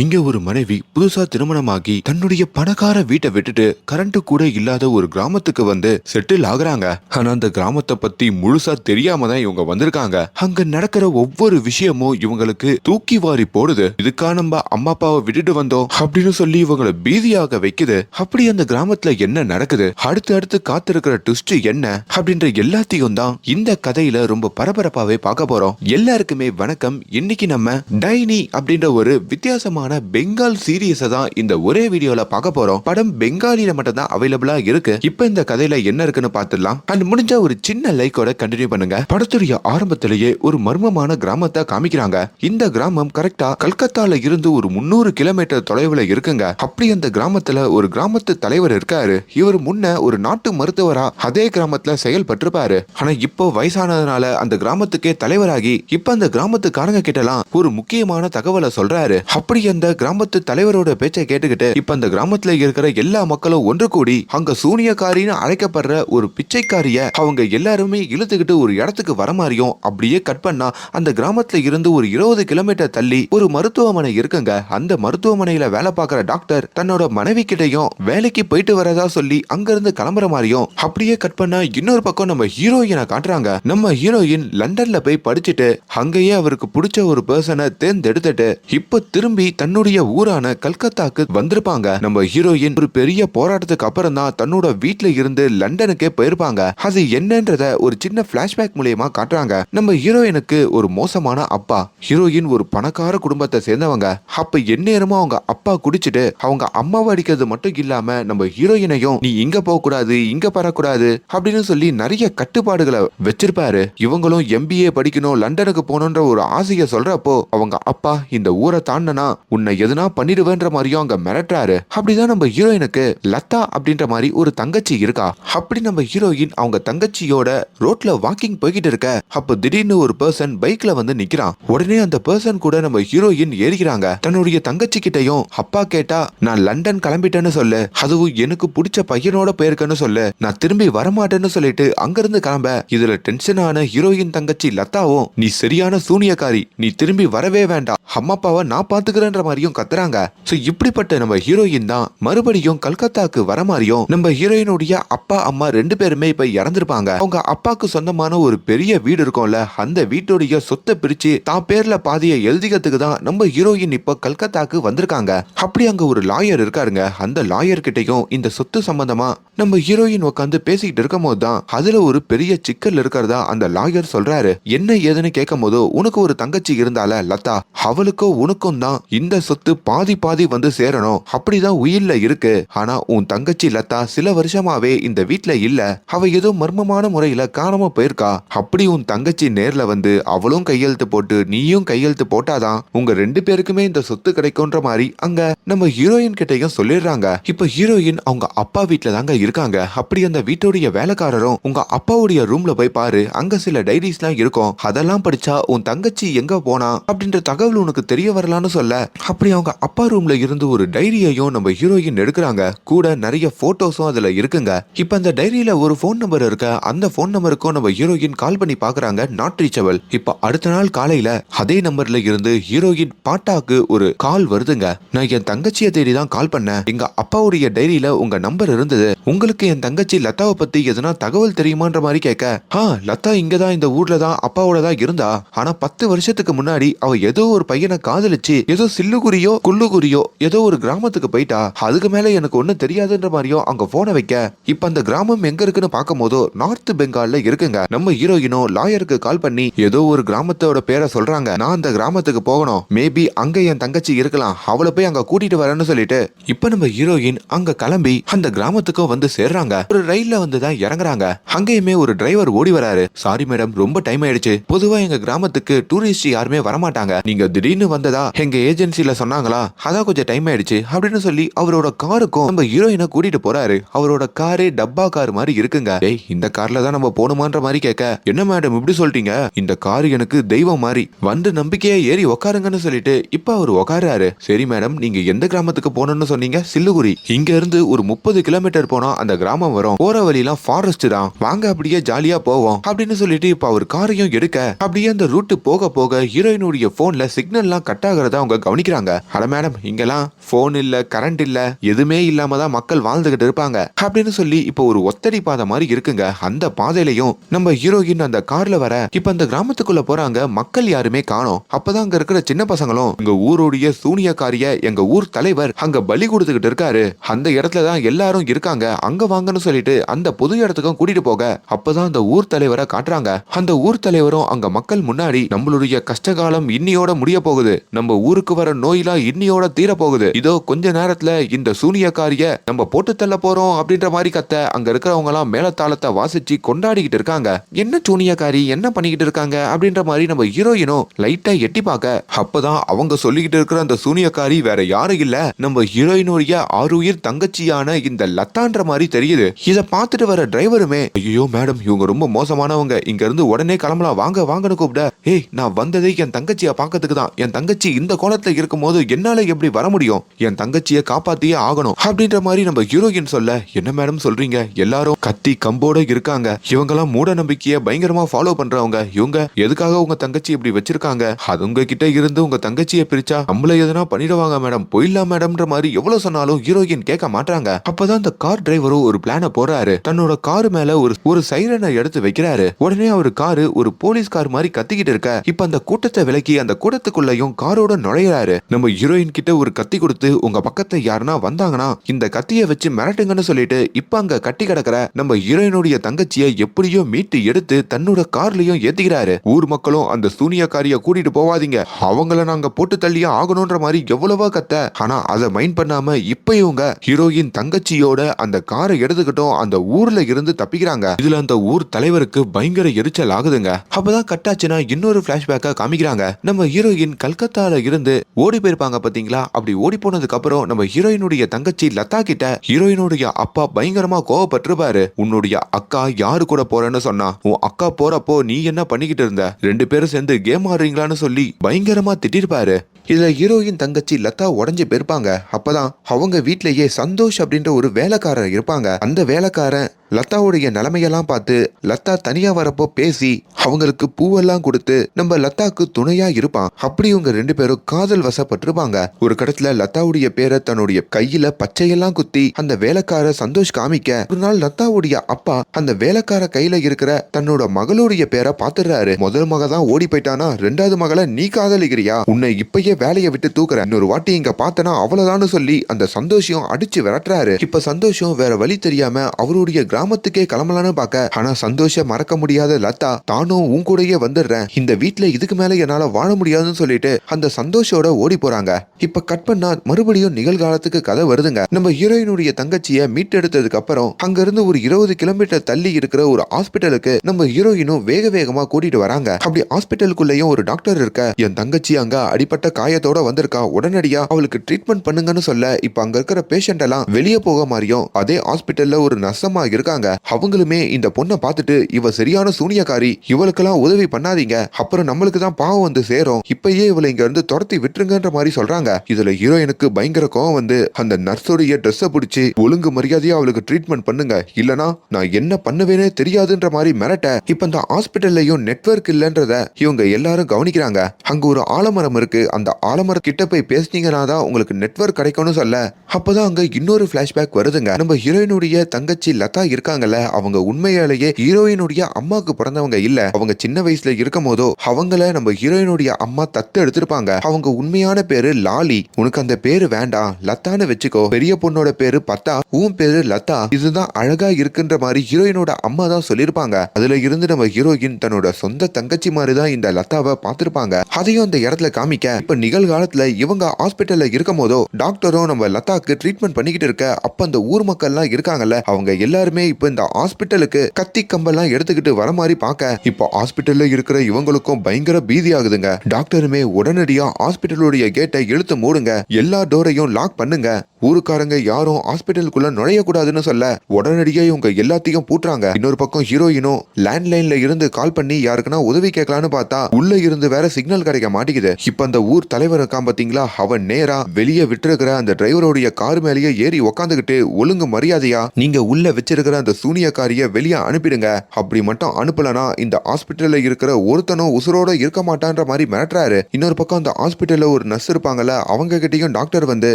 இங்க ஒரு மனைவி புதுசா திருமணமாகி தன்னுடைய பணக்கார வீட்டை விட்டுட்டு கரண்ட் கூட இல்லாத ஒரு கிராமத்துக்கு வந்து செட்டில் ஆகுறாங்க. ஆனா அந்த கிராமத்தை பத்தி முழுசா தெரியாம தான் இவங்க வந்திருக்காங்க. அங்க நடக்கிற ஒவ்வொரு விஷயமும் இவங்களுக்கு தூக்கி வாரி போடுது. இதுக்கா நம்ம அம்மா அப்பாவை விட்டுட்டு வந்தோம் அப்படின்னு சொல்லி இவங்களை பீதியாக வைக்குது. அப்படி அந்த கிராமத்துல என்ன நடக்குது? அடுத்து அடுத்து காத்திருக்கிற ட்விஸ்ட் என்ன? அப்படின்ற எல்லாத்தையும் தான் இந்த கதையில ரொம்ப பரபரப்பாவே பார்க்க போறோம். எல்லாருக்குமே வணக்கம். இன்னைக்கு நம்ம டைனி அப்படின்ற ஒரு வித்தியாசமான பெங்கால் சீரியஸை தான் இந்த ஒரே வீடியோல பார்க்க போறோம். படம் பெங்காலில மட்டும் தான் அவைலபிளா இருக்கு. இப்ப இந்த கதையில என்ன இருக்குன்னு பார்த்துடலாம். அண்ட் முடிஞ்ச ஒரு சின்ன லைக்கோட கண்டினியூ பண்ணுங்க. படத்துடைய ஆரம்பத்திலேயே ஒரு மர்மமான கிராமத்தை காமிக்கிறாங்க. இந்த கிராமம் கரெக்டா கல்கத்தால இருந்து ஒரு முன்னூறு கிலோமீட்டர் தொலைவுல இருக்குங்க. அப்படி அந்த கிராமத்துல ஒரு கிராமத்து தலைவர் இருக்காரு. இவர் முன்ன ஒரு நாட்டு மருத்துவரா அதே கிராமத்துல செயல்பட்டிருப்பாரு. ஆனா இப்போ வயசானதுனால அந்த கிராமத்துக்கே தலைவராகி இப்ப அந்த கிராமத்துக்காரங்க கிட்டலாம் ஒரு முக்கியமான தகவலை சொல்றாரு. அப்படி இந்த கிராமத்து தலைவரோட பேச்சை கேட்டுக்கிட்டு இப்ப அந்த கிராமத்துல இருக்கிற எல்லா மக்களும் ஒன்று கூடி அங்க சூனியக்காரின்னு அழைக்கப்படுற ஒரு பிச்சைக்காரிய அவங்க எல்லாருமே இழுத்துக்கிட்டு ஒரு இடத்துக்கு வர மாதிரியும் அப்படியே கட் பண்ணா அந்த கிராமத்துல இருந்து ஒரு இருபது கிலோமீட்டர் தள்ளி ஒரு மருத்துவமனை இருக்குங்க. அந்த மருத்துவமனையில வேலை பார்க்குற டாக்டர் தன்னோட மனைவி கிட்டையும் வேலைக்கு போயிட்டு வரதா சொல்லி அங்கிருந்து கிளம்புற மாதிரியும் அப்படியே கட் பண்ணா இன்னொரு பக்கம் நம்ம ஹீரோயினை காட்டுறாங்க. நம்ம ஹீரோயின் லண்டன்ல போய் படிச்சுட்டு அங்கேயே அவருக்கு பிடிச்ச ஒரு பர்சனை தேர்ந்தெடுத்துட்டு இப்போ திரும்பி தன்னுடைய ஊரான கல்கத்தாக்கு வந்திருப்பாங்க. நம்ம ஹீரோயின் ஒரு பெரிய போராட்டத்துக்கு அப்புறம் தான் தன்னோட வீட்டுல இருந்து லண்டனுக்கே போயிருப்பாங்க. அது என்னன்றத ஒரு சின்ன பிளாஷ்பேக் மூலியமா காட்டுறாங்க. நம்ம ஹீரோயினுக்கு ஒரு மோசமான அப்பா. ஹீரோயின் ஒரு பணக்கார குடும்பத்தை சேர்ந்தவங்க. அப்ப எந்நேரமும் அவங்க அப்பா குடிச்சிட்டு அவங்க அம்மாவை அடிக்கிறது மட்டும் இல்லாம நம்ம ஹீரோயினையும் நீ இங்க போக கூடாது இங்க பரக்கூடாது அப்படின்னு சொல்லி நிறைய கட்டுப்பாடுகளை வச்சிருப்பாரு. இவங்களும் எம்பிஏ படிக்கணும் லண்டனுக்கு போகணுன்ற ஒரு ஆசையை சொல்றப்போ அவங்க அப்பா இந்த ஊரை தாண்டனா உன்னை எதுனா பண்ணிடுவேன்ற மாதிரியும் அங்க மிரட்டுறாரு. அப்படிதான் நம்ம ஹீரோயினுக்கு லதா அப்படின்ற மாதிரி ஒரு தங்கச்சி இருக்கா? அப்படி நம்ம ஹீரோயின் அவங்க தங்கச்சியோட ரோட்ல வாக்கிங் போய்கிட்டு இருக்க. அப்ப திடீர்னு ஒரு பர்சன் பைக்ல வந்து நிக்கிறான். உடனே அந்த பர்சன் கூட நம்ம ஹீரோயின் ஏறிக்கிறாங்க. தன்னுடைய தங்கச்சி கிட்டையும் அப்பா கேட்டா நான் லண்டன் கிளம்பிட்டேன்னு சொல்லு. அதுவும் எனக்கு பிடிச்ச பையனோட போயிருக்கேன்னு சொல்லு. நான் திரும்பி வரமாட்டேன்னு சொல்லிட்டு அங்கிருந்து கிளம்ப. இதுல டென்ஷன் ஆன ஹீரோயின் தங்கச்சி லதாவும் நீ சரியான சூனியக்காரி. நீ திரும்பி வரவே வேண்டாம். அம்மா அப்பாவை நான் பாத்துக்கிறேன்ற மாதிரியும் கத்துறாங்க. சோ இப்படிப்பட்ட நம்ம ஹீரோயின் தான் மறுபடியும் கல்கத்தாக்கு வர மாதிரியும் நம்ம ஹீரோயினுடைய அப்பா அம்மா ரெண்டு பேருமே இப்ப இறந்துருப்பாங்க. அவங்க அப்பாக்கு சொந்தமான ஒரு பெரிய வீடு இருக்கும்ல அந்த வீட்டுடைய சொத்தை பிரிச்சு தான் பேர்ல பாதியை எழுதிக்கிறதுக்கு தான் நம்ம ஹீரோயின் இப்ப கல்கத்தாக்கு வந்திருக்காங்க. அப்படி அங்க ஒரு லாயர் இருக்காருங்க. அந்த லாயர் கிட்டையும் இந்த சொத்து சம்பந்தமா நம்ம ஹீரோயின் உட்காந்து பேசிக்கிட்டு இருக்கும் போது தான் அதுல ஒரு பெரிய சிக்கல் இருக்கிறதா அந்த லாயர் சொல்றாரு. என்ன ஏதுன்னு கேட்கும் போது உனக்கு ஒரு தங்கச்சி இருந்தால லதா அவளுக்கோ உனக்கும் தான் இந்த சொத்து பாதி பாதி வந்து சேரணும். அப்படிதான் உயிர்ல இருக்கு. ஆனா உன் தங்கச்சி லதா சில வருஷமாவே இந்த வீட்ல இல்ல. அவ ஏதோ மர்மமான முறையில காணாம போயிருக்கா. அப்படி உன் தங்கச்சி நேர்ல வந்து அவளும் கையெழுத்து போட்டு நீயும் கையெழுத்து போட்டாதான் உங்க ரெண்டு பேருக்குமே இந்த சொத்து கிடைக்கும்ன்ற மாதிரி அங்க நம்ம ஹீரோயின் கிட்டையும் சொல்லிடுறாங்க. இப்ப ஹீரோயின் அவங்க அப்பா வீட்டுல தாங்க இருக்காங்க. அப்படி அந்த வீட்டுடைய வேலைக்காரரும் உங்க அப்பாவுடைய ரூம்ல போய் பாரு. அங்க சில டைரிஸ்லாம் இருக்கும். அதெல்லாம் படிச்சா உன் தங்கச்சி எங்க போனா? அப்படின்ற தகவல் உனக்கு தெரிய வரலான்னு சொல்ல அப்படி அவங்க அப்பா ரூம்ல இருந்து ஒரு டைரியையும் நம்ம ஹீரோயின் எடுக்கிறாங்க. கூட நிறைய போட்டோஸும் அதுல இருக்குங்க. இப்ப அந்த டைரியில ஒரு ஃபோன் நம்பர் இருக்க அந்த ஃபோன் நம்பருக்கும் நம்ம ஹீரோயின் கால் பண்ணி பாக்குறாங்க நாட் ரீச்சபிள் இப்ப அடுத்த நாள் காலையில அதே நம்பர்ல இருந்து ஹீரோயின் பாட்டாக்கு ஒரு கால் வருதுங்க. நான் என் தங்கச்சியை தேடி தான் கால் பண்ணேன். எங்க அப்பாவுடைய டைரியில உங்க நம்பர் இருந்தது. உங்களுக்கு என் தங்கச்சி லதாவை பத்தி எதுனா தகவல் தெரியுமான்ற மாதிரி கேட்க ஆ லதா இங்கதான் இந்த ஊர்ல தான் அப்பாவோட தான் இருந்தா. ஆனா பத்து வருஷத்துக்கு முன்னாடி அவ ஏதோ ஒரு பையனை காதலிச்சு ஏதோ சில்லுகுரியோ குள்ளுகுரியோ ஏதோ ஒரு கிராமத்துக்கு போயிட்டா அதுக்கு மேல எனக்கு ஒண்ணும் தெரியாதுன்ற மாதிரியும் அங்க போனை வைக்க. இப்ப அந்த கிராமம் எங்க இருக்குன்னு பார்க்கும் நார்த் பெங்கால்ல இருக்குங்க. நம்ம ஹீரோயினோ லாயருக்கு கால் பண்ணி ஏதோ ஒரு கிராமத்தோட பேரை சொல்றாங்க. நான் அந்த கிராமத்துக்கு போகணும். மேபி அங்க என் தங்கச்சி இருக்கலாம். அவளை போய் அங்க கூட்டிட்டு வரேன்னு சொல்லிட்டு இப்ப நம்ம ஹீரோயின் அங்க கிளம்பி அந்த கிராமத்துக்கும் வந்து சேர்றாங்க. ஒரு ரயில்ல வந்து தான் இறங்குறாங்க. அங்கேயுமே ஒரு டிரைவர் ஓடி வராரு. சாரி மேடம் ரொம்ப டைம் ஆயிடுச்சு. பொதுவா எங்க கிராமத்துக்கு டூரிஸ்ட் யாருமே வரமாட்டாங்க. நீங்க திடீர்னு வந்ததா? எங்க ஏஜென்சில சொன்னாங்களா? அதான் கொஞ்சம் டைம் ஆயிடுச்சு அப்படின்னு சொல்லி அவரோட காருக்கும் நம்ம ஹீரோயினை கூட்டிட்டு போறாரு. அவரோட காரே டப்பா கார் மாதிரி இருக்குங்க. டேய் இந்த கார்ல தான் நம்ம போகணுமான்ற மாதிரி கேட்க. என்ன மேடம் இப்படி சொல்றீங்க? இந்த கார் எனக்கு தெய்வம் மாதிரி. வந்து நம்பிக்கையா ஏறி உக்காருங்கன்னு சொல்லிட்டு இப்ப அவர் உக்காராரு சரி மேடம் நீங்க எந்த கிராமத்துக்கு போகணும்னு சொன்னீங்க? சில்லுகுரி இங்க இருந்து ஒரு முப்பது கிலோமீட்டர் போனா அந்த கிராமம் வரும். போற வழியெல்லாம் ஃபாரஸ்ட் தான். வாங்க அப்படியே ஜாலியா போவோம் அப்படின்னு சொல்லிட்டு இப்ப அவர் காரையும் எடுக்க அப்படியே அந்த ரூட்டு போக போக ஹீரோயினுடைய போன்ல சிக்னல்லாம் கட் ஆகிறத அவங்க கவனிக்கிறாங்க. அட மேடம் இங்கெல்லாம் போன் இல்ல கரண்ட் இல்ல எதுவுமே இல்லாம தான் மக்கள் வாழ்ந்துகிட்டு இருப்பாங்க. அப்படின்னு சொல்லி இப்போ ஒரு ஒத்தடி பாதை மாதிரி இருக்குங்க. அந்த பாதையிலையும் நம்ம ஹீரோயின் அந்த கார்ல வர இப்ப அந்த கிராமத்துக்குள்ள போறாங்க மக்கள் யாருமே காணோம். அப்பதான் அங்க இருக்கிற சின்ன பசங்களும் எங்க ஊருடைய சூனியக்காரிய எங்க ஊர் தலைவர் அங்க பலி கொடுத்துக்கிட்டு இருக்காரு. அந்த இடத்துல தான் எல்லாரும் இருக்காங்க. அங்க வாங்கன்னு சொல்லிட்டு அந்த பொது இடத்துக்கும் கூட்டிட்டு போக அப்பதான் அந்த ஊர் தலைவரை காட்டுறாங்க. அந்த ஊர் தலைவரும் அங்க மக்கள் முன்னாடி நம்மளுடைய கஷ்டகாலம் இன்னியோட முடிய போகுது நம்ம ஊருக்கு வர நோயெல்லாம் இன்னியோட தீர போகுது இதோ கொஞ்ச நேரத்துல இந்த சூனியக்காரிய நம்ம போட்டு தள்ள போறோம் அப்படின்ற மாதிரி கத்த அங்க இருக்கிறவங்க எல்லாம் மேலத்தாளத்தை வாசிச்சு கொண்டாடிக்கிட்டு இருக்காங்க. என்ன சூனியக்காரி என்ன பண்ணிக்கிட்டு இருக்காங்க அப்படின்ற மாதிரி நம்ம ஹீரோயினும் லைட்டா எட்டி பார்க்க. அப்பதான் அவங்க சொல்லிக்கிட்டு இருக்கிற அந்த சூனியக்காரி வேற யாரும் இல்ல. நம்ம ஹீரோயினுடைய ஆறுயிர் தங்கச்சியான இந்த லத்தான்ற மாதிரி தெரியுது. இத பார்த்துட்டு வர டிரைவருமே ஐயோ மேடம் இவங்க ரொம்ப மோசமானவங்க. இங்க இருந்து உடனே கிளம்பலாம். வாங்க வாங்கன்னு கூப்பிட. ஏய் நான் வந்ததே என் தங்கச்சியை பார்க்கறதுக்கு தான். என் தங்கச்சி இந்த கோலத்துல இருக்கும்போது என்னால எப்படி வர முடியும்? என் தங்கச்சியை காப்பாத்தியே ஆகணும். அப்படின்ற மாதிரி நம்ம ஹீரோயின் சொல்ல என்ன மேடம் சொல்றீங்க? எல்லாரும் கத்தி கம்போட இருக்காங்க. இவங்கெல்லாம் மூட நம்பிக்கைய பயங்கரமா ஃபாலோ பண்றவங்க. இவங்க எதுக்காக உங்க தங்கச்சி இப்படி வச்சிருக்காங்க? அது உங்க கிட்ட இருந்து உங்க தங்கச்சியை பிரிச்சா நம்மள எதனா பண்ணிடுவாங்க மேடம் போயிடலாம் மேடம்ன்ற மாதிரி எவ்வளவு சொன்னாலும் ஹீரோயின் கேட்க மாட்டாங்க அப்பதான் அந்த கார் டிரைவரும் ஒரு பிளான போறாரு தன்னோட கார் மேல ஒரு ஒரு சைரனை எடுத்து வைக்கிறாரு. உடனே அவர் காரு ஒரு போலீஸ் கார் மாதிரி கத்திக்கிட்டு இருக்க. இப்ப அந்த கூட்டத்தை விலக்கி அந்த கூட்டத்துக்கு வீட்டுக்குள்ளயும் காரோட நுழையிறாரு. நம்ம ஹீரோயின் கிட்ட ஒரு கத்தி கொடுத்து உங்க பக்கத்துல யாருன்னா வந்தாங்கன்னா இந்த கத்தியை வச்சு மிரட்டுங்கன்னு சொல்லிட்டு இப்ப அங்க கட்டி கிடக்குற நம்ம ஹீரோயினுடைய தங்கச்சியை எப்படியோ மீட்டு எடுத்து தன்னோட கார்லயும் ஏத்திக்கிறாரு. ஊர் மக்களும் அந்த சூனியக்காரிய கூட்டிட்டு போவாதீங்க. அவங்கள நாங்க போட்டு தள்ளியே ஆகணும்ன்ற மாதிரி எவ்வளவோ கத்த. ஆனா அதை மைண்ட் பண்ணாம இப்ப இவங்க ஹீரோயின் தங்கச்சியோட அந்த காரை எடுத்துக்கிட்டோம் அந்த ஊர்ல இருந்து தப்பிக்கிறாங்க. இதுல அந்த ஊர் தலைவருக்கு பயங்கர எரிச்சல் ஆகுதுங்க. அப்பதான் கட்டாச்சுன்னா இன்னொரு பிளாஷ்பேக்கா காமிக்கிறாங்க. நம்ம ஹீரோயின் கல்கத்தால இருந்து ஓடி போயிருப்பாங்க பாத்தீங்களா? அப்படி ஓடி போனதுக்கு அப்புறம் நம்ம ஹீரோயினுடைய தங்கச்சி லதா கிட்ட ஹீரோயினுடைய அப்பா பயங்கரமா கோவப்பட்டிருப்பாரு. உன்னுடைய அக்கா யாரு கூட போறேன்னு சொன்னா உன் அக்கா போறப்போ நீ என்ன பண்ணிக்கிட்டு இருந்த? ரெண்டு பேரும் சேர்ந்து கேம் ஆடுறீங்களான்னு சொல்லி பயங்கரமா திட்டிருப்பாரு. இதுல ஹீரோயின் தங்கச்சி லதா உடஞ்சு போயிருப்பாங்க. அப்பதான் அவங்க வீட்லயே சந்தோஷ் அப்படின்ற ஒரு வேலைக்காரர் இருப்பாங்க. அந்த வேலைக்காரன் லதாவுடைய நிலைமையெல்லாம் பார்த்து லதா தனியா வரப்போ பேசி அவங்களுக்கு பூவெல்லாம் கொடுத்து நம்ம லதாக்கு துணையா இருப்பான். அப்படி இவங்க ரெண்டு பேரும் காதல் வசப்பட்டிருப்பாங்க. ஒரு கடத்துல லதாவுடைய பேரை தன்னுடைய கையில பச்சையெல்லாம் குத்தி அந்த வேலைக்கார சந்தோஷ் காமிக்க ஒரு நாள் லதாவுடைய அப்பா அந்த வேலைக்கார கையில இருக்கிற தன்னோட மகளுடைய பேரை பாத்துறாரு முதல் மக தான் ஓடி போயிட்டானா? ரெண்டாவது மகளை நீ காதலிக்கிறியா? உன்னை இப்பயே வேலையை விட்டு தூக்குற. இன்னொரு வாட்டி இங்க பார்த்தனா அவ்வளவுதான்னு சொல்லி அந்த சந்தோஷம் அடிச்சு விரட்டுறாரு. இப்ப சந்தோஷம் வேற வழி தெரியாம அவருடைய கிராமத்துக்கே கிளம்பலான்னு பார்க்க ஆனா சந்தோஷ மறக்க முடியாத லதா தானும் உன் கூடயே வந்துடுறேன். இந்த வீட்டுல இதுக்கு மேல என்னால வாழ முடியாதுன்னு சொல்லிட்டு அந்த சந்தோஷோட ஓடி போறாங்க. இப்ப கட் பண்ணா மறுபடியும் நிகழ்காலத்துக்கு கதை வருதுங்க. நம்ம ஹீரோயினுடைய தங்கச்சிய மீட்டெடுத்ததுக்கு அப்புறம் அங்க இருந்து ஒரு இருபது கிலோமீட்டர் தள்ளி இருக்கிற ஒரு ஹாஸ்பிட்டலுக்கு நம்ம ஹீரோயினும் வேக வேகமா கூட்டிட்டு வராங்க. அப்படி ஹாஸ்பிட்டலுக்குள்ளேயும் ஒரு டாக்டர் இருக்க என் தங்கச்சி அங்க அடிப்பட்ட காயத்தோட வந்திருக்கா உடனடியா அவளுக்கு ட்ரீட்மெண்ட் பண்ணுங்கன்னு சொல்ல இப்ப அங்க இருக்கிற பேஷண்ட் எல்லாம் வெளியே போக மாதிரியும் அதே ஹாஸ்பிட்டல்ல ஒரு நர்சமா இருக்காங்க. அவங்களுமே இந்த பொண்ணை பார்த்துட்டு இவ சரியான சூனியக்காரி. இவளுக்கெல்லாம் உதவி பண்ணாதீங்க. அப்புறம் நம்மளுக்கு தான் பாவம் வந்து சேரும். இப்பயே இவளை இங்க இருந்து துரத்தி விட்டுருங்கன்ற மாதிரி சொல்றாங்க. இதுல ஹீரோயினுக்கு பயங்கர கோவம் வந்து அந்த நர்ஸோடைய ட்ரெஸ்ஸை பிடிச்சி ஒழுங்கு மரியாதையா அவளுக்கு ட்ரீட்மெண்ட் பண்ணுங்க. இல்லனா நான் என்ன பண்ணுவேனே தெரியாதுன்ற மாதிரி மிரட்ட இப்ப இந்த ஹாஸ்பிட்டல்லையும் நெட்வொர்க் இல்லன்றத இவங்க எல்லாரும் கவனிக்கிறாங்க. அங்க ஒரு ஆலமரம் இருக்கு. அந்த ஆலமரம் கிட்ட போய் பேசுனீங்கன்னா தான் உங்களுக்கு நெட்ஒர்க் கிடைக்கும்னு சொல்ல. அப்பதான் அங்க இன்னொரு பிளாஷ்பேக் வருதுங்க. நம்ம ஹீரோயினுடைய தங்கச்சி லதா இருக்காங்கல்ல அவங்க உண்மையாலேயே ஹீரோயினுடைய அம்மாவுக்கு பிறந்தவங்க இல்ல. அவங்க சின்ன வயசுல இருக்கும் போதோ அவங்கள நம்ம ஹீரோயினுடைய அம்மா தத்து எடுத்திருப்பாங்க. அவங்க உண்மையான பேரு லாலி. உனக்கு அந்த பேரு வேண்டாம். லத்தான்னு வச்சுக்கோ. பெரிய பொண்ணோட பேரு பத்தா. உன் பேரு லத்தா இதுதான் அழகா இருக்குன்ற மாதிரி ஹீரோயினோட அம்மா தான் சொல்லியிருப்பாங்க. அதுல இருந்து நம்ம ஹீரோயின் தன்னோட சொந்த தங்கச்சி மாதிரி தான் இந்த லத்தாவை பார்த்திருப்பாங்க. அதையும் அந்த இடத்துல காமிக்க இப்ப நிகழ்காலத்துல இவங்க ஹாஸ்பிட்டல்ல இருக்கும் போதோ டாக்டரும் நம்ம லதாக்கு ட்ரீட்மெண்ட் பண்ணிக்கிட்டு இருக்க அப்ப அந்த ஊர் மக்கள்லாம் இருக்காங்கல்ல அவங்க எல்லாருமே இப்போ இந்த ஹாஸ்பிட்டலுக்கு கத்தி கம்பெல்லாம் எடுத்துக்கிட்டு வர மாதிரி பார்க்க இப்போ ஹாஸ்பிட்டல்ல இருக்கிற இவங்களுக்கும் பயங்கர பீதி ஆகுதுங்க. டாக்டருமே உடனடியா ஹாஸ்பிட்டலுடைய கேட்டை இழுத்து மூடுங்க. எல்லா டோரையும் லாக் பண்ணுங்க. ஊருக்காரங்க யாரும் ஹாஸ்பிட்டலுக்குள்ள நுழையக்கூடாதுன்னு சொல்ல உடனடியே இவங்க எல்லாத்தையும் பூட்டுறாங்க. இன்னொரு பக்கம் ஹீரோயினும் லேண்ட்லைன்ல இருந்து கால் பண்ணி யாருக்குன்னா உதவி கேட்கலான்னு பார்த்தா உள்ள இருந்து வேற சிக்னல் கிடைக்க மாட்டேங்குது. இப்ப அந்த ஊர் தலைவர் இருக்கான் பாத்தீங்களா? அவன் நேரா வெளியே விட்டுருக்கிற அந்த டிரைவருடைய கார் மேலேயே ஏறி உக்காந்துக்கிட்டு ஒழுங்கு மரியாதையா? நீங்க உள்ள வச்சிருக்கிற அந்த சூனியக்காரிய வெளியே அனுப்பிடுங்க. அப்படி மட்டும் அனுப்பலனா இந்த ஹாஸ்பிட்டல்ல இருக்கிற ஒருத்தனும் உசுரோட இருக்க மாட்டான்ற மாதிரி மிரட்டுறாரு. இன்னொரு பக்கம் அந்த ஹாஸ்பிட்டல்ல ஒரு நர்ஸ் இருப்பாங்கல்ல அவங்க கிட்டயும் டாக்டர் வந்து